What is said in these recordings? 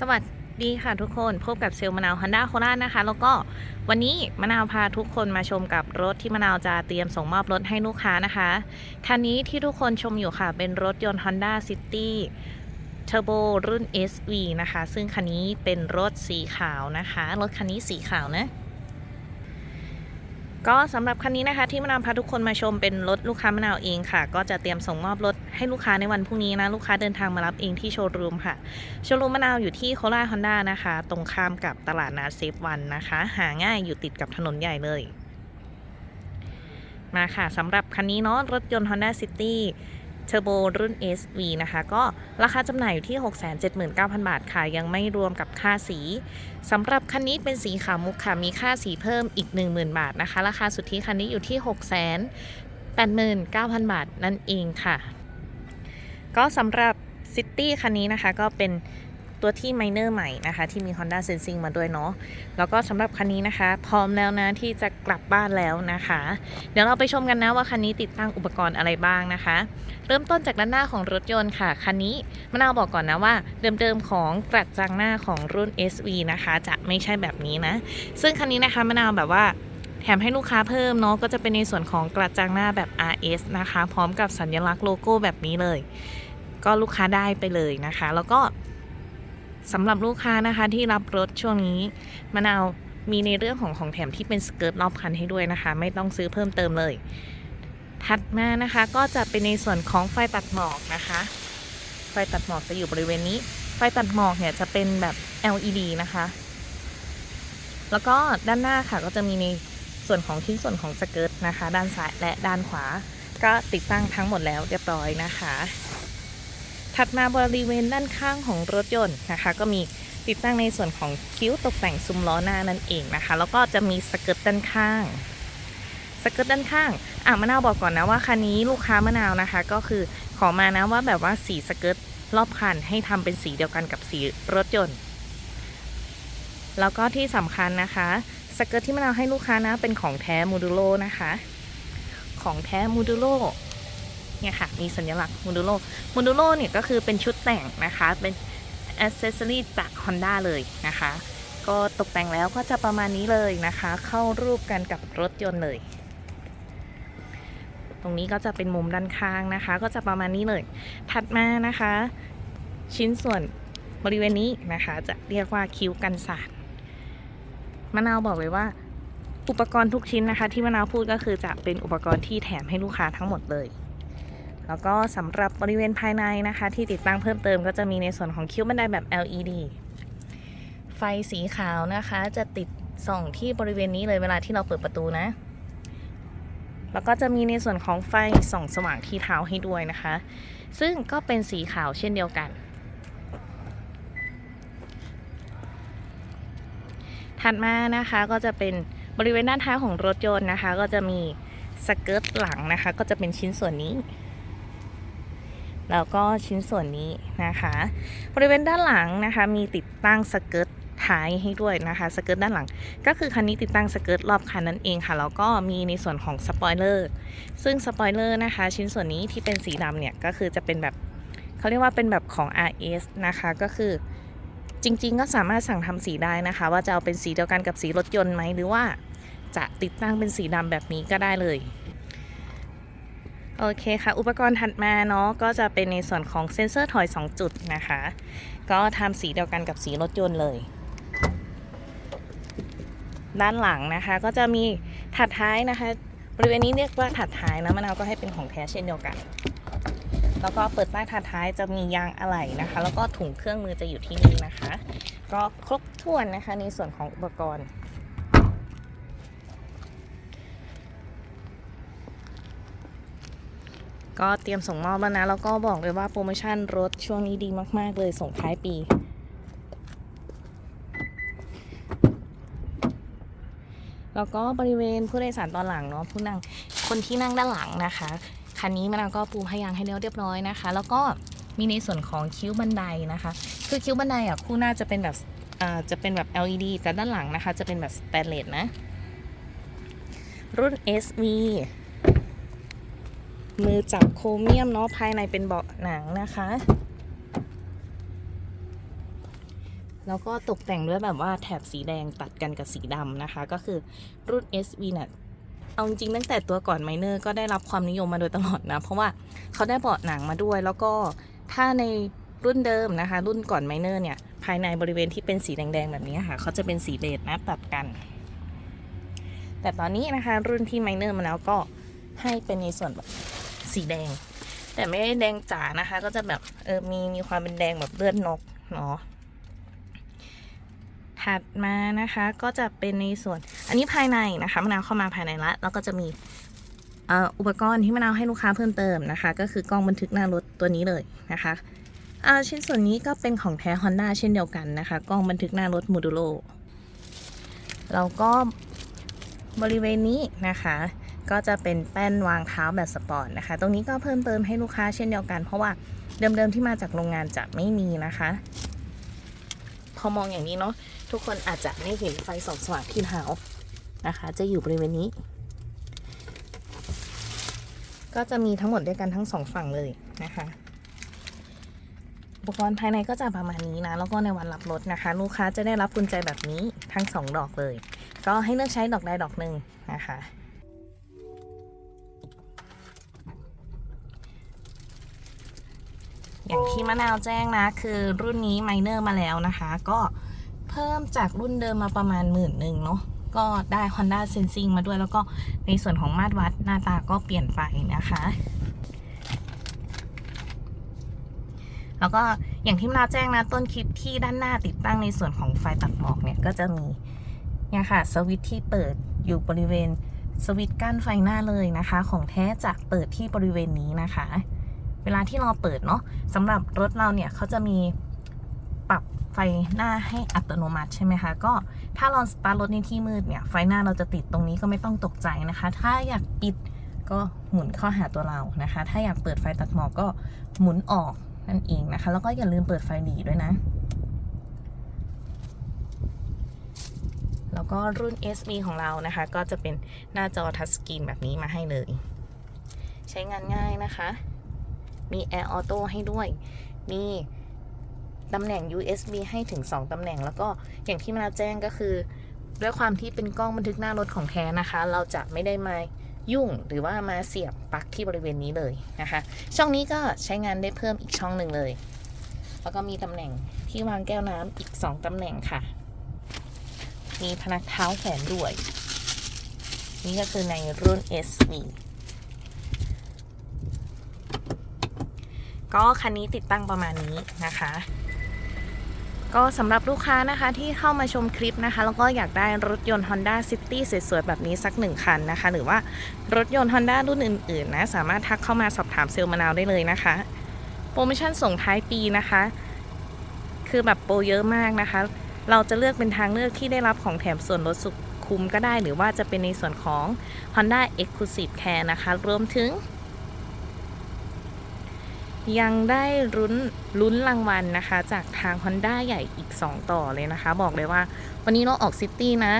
สวัสดีค่ะทุกคนพบกับเซลมะนาวฮันด้าโคราชนะคะ แล้วก็วันนี้มะนาวพาทุกคนมาชมกับรถที่มะนาวจะเตรียมส่งมอบรถให้ลูกค้านะคะคันนี้ที่ทุกคนชมอยู่ค่ะ เป็นรถยนต์ Honda City Turbo รุ่น SV นะคะ ซึ่งคันนี้เป็นรถสีขาวนะคะ รถคันนี้สีขาวนะ ก็สำหรับคันนี้นะคะที่มะนาวพาทุกคนมาชมเป็นรถลูกค้ามะนาวเองค่ะ ก็จะเตรียมส่งมอบรถให้ลูกค้าในวันพรุ่งนี้นะลูกค้าเดินทางมารับเองที่โชว์รูมค่ะโชว์รูมมะนาวอยู่ที่โคราชฮอนด้านะคะ ตรงข้ามกับตลาดนาเซฟวันนะคะ หาง่ายอยู่ติดกับถนนใหญ่เลยมาค่ะสำหรับคันนี้เนาะรถยนต์ Honda City Turbo รุ่น SV นะคะ ก็ราคาจำหน่ายอยู่ที่ 679,000 บาทค่ะ ยังไม่รวมกับค่าสีสำหรับคันนี้เป็นสีขาวมุกค่ะ มีค่าสีเพิ่มอีก 10,000 บาทนะคะ ราคาสุทธิคันนี้อยู่ที่ 689,000 บาทนั่นเองค่ะ ก็สำหรับ City คันนี้นะคะก็เป็น ตัวที่ไมเนอร์ใหม่นะคะ ที่มี Honda Sensing มาด้วยเนาะแล้วก็สำหรับคันนี้นะคะ พร้อมแล้วนะที่จะกลับบ้านแล้วนะคะ เดี๋ยวเราไปชมกันนะว่าคันนี้ติดตั้งอุปกรณ์อะไรบ้างนะคะ เริ่มต้นจากด้านหน้าของรถยนต์ค่ะคันนี้มะนาวบอกก่อนนะว่า เดิมๆของกระจังหน้าของรุ่น SV นะคะ จะไม่ใช่แบบนี้นะ ซึ่งคันนี้นะคะมะนาวแบบว่าแถมให้ลูกค้าเพิ่มเนาะก็จะเป็นในส่วนของกระจังหน้าแบบ RS นะคะ พร้อมกับสัญลักษณ์โลโก้แบบนี้เลย ก็ลูกค้าได้ไปเลยนะคะ แล้วก็ สำหรับลูกค้านะคะที่รับรถช่วงนี้มะนาวมีในเรื่องของของแถมที่เป็นสเกิร์ตรอบคันให้ด้วยนะคะ ไม่ต้องซื้อเพิ่มเติมเลย ถัดมานะคะก็จะเป็นในส่วนของไฟตัดหมอกนะคะ ไฟตัดหมอกจะอยู่บริเวณนี้ ไฟตัดหมอกเนี่ยจะเป็นแบบ LED นะคะ แล้วก็ด้านหน้าค่ะก็จะมีในส่วนของชิ้นส่วนของสเกิร์ตนะคะ ด้านซ้ายและด้านขวา ก็ติดตั้งทั้งหมดแล้วเรียบร้อยนะคะ ถัดมาบริเวณด้านข้างของรถยนต์นะคะ ก็มีติดตั้งในส่วนของคิ้วตกแต่งซุ้มล้อหน้านั่นเองนะคะ แล้วก็จะมีสเกิร์ตด้านข้างสเกิร์ตด้านข้างอะมะนาวบอกก่อนนะว่าคันนี้ลูกค้ามะนาวนะคะ ก็คือขอมานะว่าแบบว่าสีสเกิร์ตรอบคันให้ทำเป็นสีเดียวกันกับสีรถยนต์ แล้วก็ที่สำคัญนะคะสเกิร์ตที่มะนาวให้ลูกค้านะเป็นของแท้มูดูโลนะคะ ของแท้มูดูโล เนี่ยค่ะมีสัญลักษณ์มูดูโลมูดูโลเนี่ยก็คือเป็นชุดแต่งนะคะ เป็นอ c เซสซอรีจาก Honda เลยนะคะ ก็ตกแต่งแล้วก็จะประมาณนี้เลยนะคะ เข้ารูปกันกับรถยนต์เลย ตรงนี้ก็จะเป็นมุมด้านข้างนะคะ ก็จะประมาณนี้เลย ถัดมานะคะ ชิ้นส่วนบริเวณนี้นะคะ จะเรียกว่าคิ้วกันศาสตร์มะนาวบอกเลยว่าอุปกรณ์ทุกชิ้นนะคะ ที่มะนาวพูดก็คือจะเป็นอุปกรณ์ที่แถมให้ลูกค้าทั้งหมดเลย แล้วก็สำหรับบริเวณภายในนะคะ ที่ติดตั้งเพิ่มเติมก็จะมีในส่วนของคิ้วบันไดแบบ LED ไฟสีขาวนะคะ จะติดส่องที่บริเวณนี้เลยเวลาที่เราเปิดประตูนะ แล้วก็จะมีในส่วนของไฟส่องสว่างที่เท้าให้ด้วยนะคะ ซึ่งก็เป็นสีขาวเช่นเดียวกันถัดมานะคะก็จะเป็นบริเวณด้านท้ายของรถยนต์นะคะ ก็จะมีสเกิร์ตหลังนะคะ ก็จะเป็นชิ้นส่วนนี้ แล้วก็ชิ้นส่วนนี้นะคะ บริเวณด้านหลังนะคะ มีติดตั้งสเกิร์ตท้ายให้ด้วยนะคะสเกิร์ตด้านหลัง ก็คือคันนี้ติดตั้งสเกิร์ตรอบคันนั่นเองค่ะแล้วก็มีในส่วนของสปอยเลอร์ซึ่งสปอยเลอร์นะคะ ชิ้นส่วนนี้ที่เป็นสีดำเนี่ยก็คือจะเป็นแบบเขาเรียกว่าเป็นแบบของ RS นะคะก็คือจริงๆ ก็สามารถสั่งทำสีได้นะคะ ว่าจะเอาเป็นสีเดียวกันกับสีรถยนต์ไหมหรือว่าจะติดตั้งเป็นสีดำแบบนี้ก็ได้เลย โอเคค่ะ อุปกรณ์ถัดมาเนาะก็จะเป็นในส่วนของเซ็นเซอร์ถอย 2 จุดนะคะ ก็ทำสีเดียวกันกับสีรถยนต์เลย ด้านหลังนะคะก็จะมีถัดท้ายนะคะบริเวณนี้เรียกว่าถัดท้ายนะมะนาวก็ให้เป็นของแท้เช่นเดียวกัน แล้วก็เปิดใต้ถัดท้ายจะมียางอะไหล่นะคะ แล้วก็ถุงเครื่องมือจะอยู่ที่นี่นะคะ ก็ครบถ้วนนะคะในส่วนของอุปกรณ์ ก็เตรียมส่งมอบแล้วนะ แล้วก็บอกเลยว่าโปรโมชั่นรถช่วงนี้ดีมาก ๆ เลยส่งท้ายปี แล้วก็บริเวณผู้โดยสารตอนหลังเนาะผู้นั่งคนที่นั่งด้านหลังนะคะคันนี้มันก็ปูพยางให้เรียบร้อยนะคะ แล้วก็มีในส่วนของคิ้วบันไดนะคะ คือคิ้วบันไดอะคู่หน้าจะเป็นแบบจะเป็นแบบ LED แต่ด้านหลังนะคะ จะเป็นแบบสแตนเลสนะ รุ่น SV มือจับโครเมียมเนาะภายในเป็นเบาะหนังนะคะ แล้วก็ตกแต่งด้วยแบบว่าแถบสีแดงตัดกันกับสีดำนะคะ ก็คือรุ่น SV เนี่ยเอาจริงตั้งแต่ตัวก่อนไมเนอร์ก็ได้รับความนิยมมาโดยตลอดนะ เพราะว่าเขาได้เบาะหนังมาด้วย แล้วก็ถ้าในรุ่นเดิมนะคะ รุ่นก่อนไมเนอร์เนี่ยภายในบริเวณที่เป็นสีแดงๆแบบนี้ค่ะเขาจะเป็นสีเบจนะตัดกัน แต่ตอนนี้นะคะรุ่นที่ไมเนอร์มาแล้วก็ให้เป็นในส่วนแบบ สีแดง แต่ไม่ได้แดงจ๋านะคะ ก็จะแบบเออมีมีความเป็นแดงแบบเลือดนกเนาะถัดมานะคะก็จะเป็นในส่วนอันนี้ภายในนะคะมะนาวเข้ามาภายในละแล้วก็จะมีอุปกรณ์ที่มะนาวให้ลูกค้าเพิ่มเติมนะคะ ก็คือกล้องบันทึกหน้ารถตัวนี้เลยนะคะอ่าชิ้นส่วนนี้ก็เป็นของแท้ Honda เช่นเดียวกันนะคะกล้องบันทึกหน้ารถ Modulo แล้วก็บริเวณนี้นะคะ ก็จะเป็นแป้นวางเท้าแบบสปอร์ตนะคะ ตรงนี้ก็เพิ่มเติมให้ลูกค้าเช่นเดียวกัน เพราะว่าเดิมๆที่มาจากโรงงานจะไม่มีนะคะ พอมองอย่างนี้เนาะทุกคนอาจจะไม่เห็นไฟส่องสว่างที่เท้านะคะ จะอยู่บริเวณนี้ ก็จะมีทั้งหมดด้วยกันทั้งสองฝั่งเลยนะคะอุปกรณ์ภายในก็จะประมาณนี้นะ แล้วก็ในวันรับรถนะคะ ลูกค้าจะได้รับกุญแจแบบนี้ทั้งสองดอกเลย ก็ให้เลือกใช้ดอกใดดอกหนึ่งนะคะ อย่างที่มะนาวแจ้งนะ คือรุ่นนี้ไมเนอร์มาแล้วนะคะ ก็เพิ่มจากรุ่นเดิมมาประมาณหมื่นหนึ่งเนาะก็ได้ Honda Sensing มาด้วยแล้วก็ในส่วนของมาตรวัดหน้าตาก็เปลี่ยนไปนะคะ แล้วก็อย่างที่มะนาวแจ้งนะ ต้นคลิปที่ด้านหน้าติดตั้งในส่วนของไฟตัดหมอกเนี่ยก็จะมีเนี่ยค่ะสวิตที่เปิดอยู่บริเวณสวิตกั้นไฟหน้าเลยนะคะ ของแท้จะเปิดที่บริเวณนี้นะคะ เวลาที่เราเปิดเนาะสำหรับรถเราเนี่ยเขาจะมีปรับไฟหน้าให้อัตโนมัติใช่ไหมคะ ก็ถ้าเราสตาร์ทรถในที่มืดเนี่ย ไฟหน้าเราจะติดตรงนี้ก็ไม่ต้องตกใจนะคะ ถ้าอยากปิดก็หมุนเข้าหาตัวเรานะคะ ถ้าอยากเปิดไฟตัดหมอกก็หมุนออกนั่นเองนะคะ แล้วก็อย่าลืมเปิดไฟหลีด้วยนะ แล้วก็รุ่น SB ของเรานะคะ ก็จะเป็นหน้าจอทัชสกรีนแบบนี้มาให้เลย ใช้งานง่ายนะคะ มี Air Auto ให้ด้วย มีตำแหน่ง USB ให้ถึง 2ตำแหน่ง แล้วก็อย่างที่มาแจ้งก็คือ ด้วยความที่เป็นกล้องบันทึกหน้ารถของแท้นะคะ เราจะไม่ได้มายุ่งหรือว่ามาเสียบปลั๊กที่บริเวณนี้เลยนะคะ ช่องนี้ก็ใช้งานได้เพิ่มอีกช่องหนึ่งเลย แล้วก็มีตำแหน่งที่วางแก้วน้ำอีก 2ตำแหน่งค่ะ มีพนักเท้าแขนด้วย นี่ก็คือในรุ่น SV ก็คันนี้ติดตั้งประมาณนี้นะคะ ก็สำหรับลูกค้านะคะที่เข้ามาชมคลิปนะคะ แล้วก็อยากได้รถยนต์ Honda City สวยๆแบบนี้สักหนึ่งคันนะคะ หรือว่ารถยนต์ Honda รุ่นอื่นๆนะสามารถทักเข้ามาสอบถามเซลล์มะนาวได้เลยนะคะโปรโมชั่นส่งท้ายปีนะคะ คือแบบโปรเยอะมากนะคะ เราจะเลือกเป็นทางเลือกที่ได้รับของแถมส่วนลดสุดคุ้มก็ได้หรือว่าจะเป็นในส่วนของ Honda Exclusive Care นะคะ รวมถึง ยังได้ลุ้นลุ้นรางวัลนะคะ จากทาง Honda ใหญ่อีก 2 ต่อเลยนะคะ บอกเลยว่า วันนี้เราออกซิตี้นะ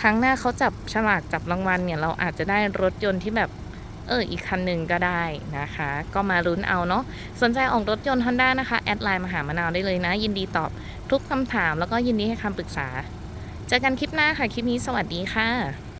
ครั้งหน้าเขาจับฉลากจับรางวัลเนี่ย เราอาจจะได้รถยนต์ที่แบบเอออีกคันหนึ่งก็ได้นะคะ ก็มาลุ้นเอาเนาะสนใจออกรถยนต์ Honda นะคะ แอดไลน์มาหามะนาวได้เลยนะ ยินดีตอบทุกคำถามแล้วก็ยินดีให้คำปรึกษา เจอกันคลิปหน้าค่ะ คลิปนี้สวัสดีค่ะ